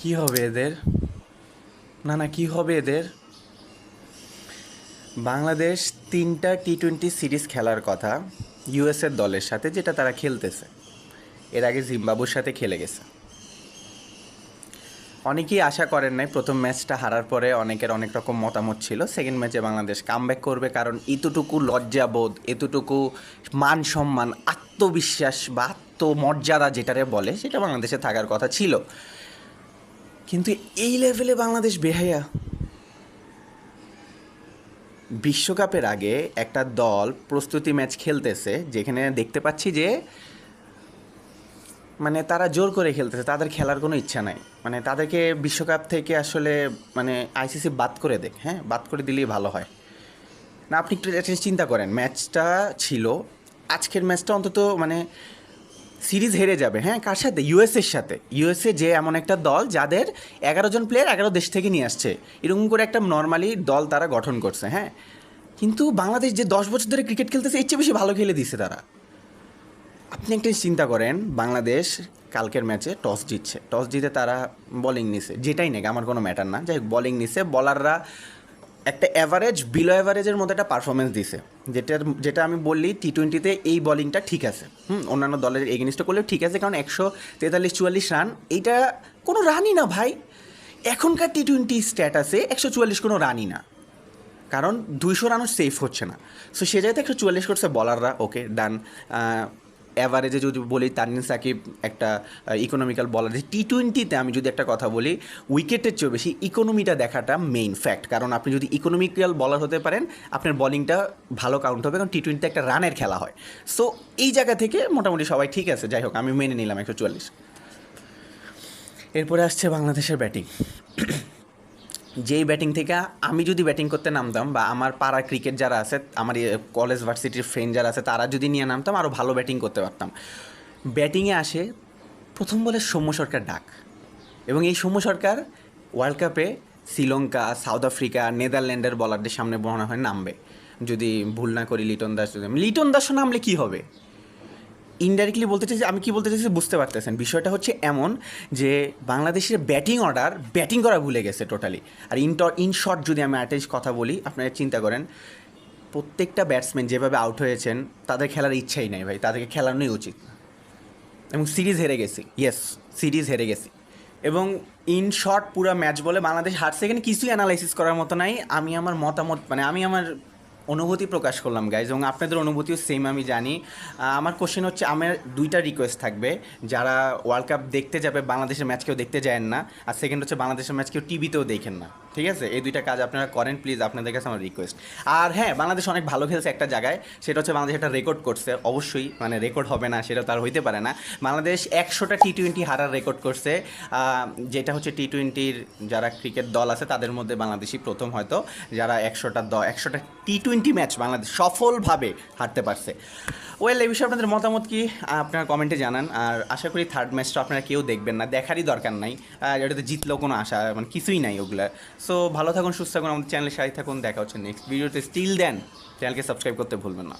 কি হবে এদের? না না, কি হবে এদের? বাংলাদেশ তিনটা টি টোয়েন্টি সিরিজ খেলার কথা ইউএসের দলের সাথে যেটা তারা খেলতেছে। এর আগে জিম্বাবুর সাথে খেলে গেছে। অনেকেই আশা করেন নাই প্রথম ম্যাচটা হারার পরে অনেকের অনেক রকম মতামত ছিল। সেকেন্ড ম্যাচে বাংলাদেশ কামব্যাক করবে কারণ এতটুকু লজ্জাবোধ, এতটুকু মান সম্মান আত্মবিশ্বাস বা আত্মমর্যাদা যেটারে বলে, সেটা বাংলাদেশে থাকার কথা ছিল। কিন্তু এই লেভেলে বাংলাদেশ বেহায়া। বিশ্বকাপের আগে একটা দল প্রস্তুতি ম্যাচ খেলতেছে, যেখানে দেখতে পাচ্ছি যে মানে তারা জোর করে খেলতেছে, তাদের খেলার কোনো ইচ্ছা নাই। মানে তাদেরকে বিশ্বকাপ থেকে আসলে মানে আইসিসি বাদ করে দেখ হ্যাঁ? বাদ করে দিলেই ভালো হয়। না, আপনি একটু চিন্তা করেন। ম্যাচটা ছিল, আজকের ম্যাচটা অন্তত মানে সিরিজ হেরে যাবে। হ্যাঁ কার সাথে? ইউএসএর সাথে। ইউএসএ যে এমন একটা দল যাদের এগারো জন প্লেয়ার এগারো দেশ থেকে নিয়ে আসছে। এরকম করে একটা নর্মালি দল তারা গঠন করছে হ্যাঁ। কিন্তু বাংলাদেশ যে দশ বছর ধরে ক্রিকেট খেলতেছে, এর চেয়ে বেশি ভালো খেলে দিছে তারা। আপনি একটা চিন্তা করেন, বাংলাদেশ কালকের ম্যাচে টস জিতছে। টস জিতে তারা বোলিং নিছে। যেটাই নেই আমার কোনো ম্যাটার না। যাই বলিং নিছে। বলাররা একটা অ্যাভারেজ বিলো অ্যাভারেজের মধ্যে একটা পারফরমেন্স দিছে। যেটার, যেটা আমি বললি টি টোয়েন্টিতে এই বোলিংটা ঠিক আছে। হুম, অন্যান্য দলের এগেনিস্টে করলেও ঠিক আছে, কারণ একশো তেতাল্লিশ, চুয়াল্লিশ রান এইটা কোনো রানই না ভাই। এখনকার টি টোয়েন্টি স্ট্যাটাসে একশো চুয়াল্লিশ কোনো রানই না। কারণ দুইশো রানও সেফ হচ্ছে না। সো সে জায়গাতে একশো চুয়াল্লিশ করছে বলাররা ওকে ডান অ্যাভারেজে যদি বলি, তানজিন সাকিব একটা ইকোনমিক্যাল বলার টি টোয়েন্টিতে আমি যদি একটা কথা বলি উইকেটের চেয়েও বেশি ইকোনমিটা দেখাটা মেইন ফ্যাক্ট কারণ আপনি যদি ইকোনমিক্যাল বলার হতে পারেন, আপনার বলিংটা ভালো কাউন্ট হবে, কারণ টি টোয়েন্টিতে একটা রানের খেলা হয়। সো এই জায়গা থেকে মোটামুটি সবাই ঠিক আছে। যাই হোক, আমি মেনে নিলাম একশো চুয়াল্লিশ। এরপরে আসছে বাংলাদেশের ব্যাটিং যেই ব্যাটিং থেকে আমি যদি ব্যাটিং করতে নামতাম বা আমার পাড়া ক্রিকেট যারা আছে, আমার কলেজ ভার্সিটির ফ্রেন্ড যারা আছে, তারা যদি নিয়ে নামতাম আরও ভালো ব্যাটিং করতে পারতাম। ব্যাটিংয়ে আসে প্রথম বলে সৌম্য সরকার ডাক। এবং এই সৌম্য সরকার ওয়ার্ল্ড কাপে শ্রীলঙ্কা সাউথ আফ্রিকা নেদারল্যান্ডের বলারদের সামনে মনে হয় নামবে। যদি ভুল না করি লিটন দাস লিটন দাসও নামলে কী হবে? ইনডাইরেক্টলি বলতে চাইছি, আমি কি বলতে চাইছি বুঝতে পারতেছেন। বিষয়টা হচ্ছে এমন যে বাংলাদেশের ব্যাটিং অর্ডার ব্যাটিং করা ভুলে গেছে টোটালি আর ইন ইন শর্ট যদি আমি অ্যাটেন্স কথা বলি, আপনারা চিন্তা করেন, প্রত্যেকটা ব্যাটসম্যান যেভাবে আউট হয়েছেন, তাদের খেলার ইচ্ছাই নাই ভাই, তাদেরকে খেলানোই উচিত। এবং সিরিজ হেরে গেছি। ইয়েস সিরিজ হেরে গেছি। এবং ইন শর্ট পুরো ম্যাচ বলে বাংলাদেশ হারছে এখানে, কিছুই অ্যানালাইসিস করার মতো নাই। আমি আমার মতামত মানে আমি আমার অনুভূতি প্রকাশ করলাম গাইজ এবং আপনাদের অনুভূতিও সেম আমি জানি। আমার কোশ্চেন হচ্ছে, আমার দুইটা রিকোয়েস্ট থাকবে। যারা ওয়ার্ল্ড কাপ দেখতে যাবে, বাংলাদেশের ম্যাচ কেউ দেখতে যায় না, আর সেকেন্ড হচ্ছে, বাংলাদেশের ম্যাচ কেউ টিভিতেও দেখেন না। ঠিক আছে? এই দুইটা কাজ আপনারা করেন প্লিজ আপনাদের কাছে আমার রিকোয়েস্ট আর হ্যাঁ বাংলাদেশ অনেক ভালো খেলছে একটা জায়গায়, সেটা হচ্ছে বাংলাদেশ একটা রেকর্ড করছে। অবশ্যই মানে রেকর্ড হবে না, সেটা তার হইতে পারে না। বাংলাদেশ একশোটা টি টোয়েন্টি হারার রেকর্ড করছে। যেটা হচ্ছে টি টোয়েন্টির যারা ক্রিকেট দল আছে, তাদের মধ্যে বাংলাদেশই প্রথম হয়তো। যারা একশোটা দ, একশোটা টি টোয়েন্টি ম্যাচ বাংলাদেশ সফলভাবে হারতে পারছে। ওয়েল এই বিষয়ে আপনাদের মতামত কি? আপনারা কমেন্টে জানান। আর আশা করি থার্ড ম্যাচটা আপনারা কেউ দেখবেন না, দেখারই দরকার নাই। এটাতে জিতলেও কোনো আশা মানে কিছুই নাই ওগুলা সো ভালো থাকুন, সুস্থ থাকুন, আমাদের চ্যানেলে সাথে থাকুন, দেখা হচ্ছে নেক্সট ভিডিওতে স্টিল দেন চ্যানেলকে সাবস্ক্রাইব করতে ভুলবেন না।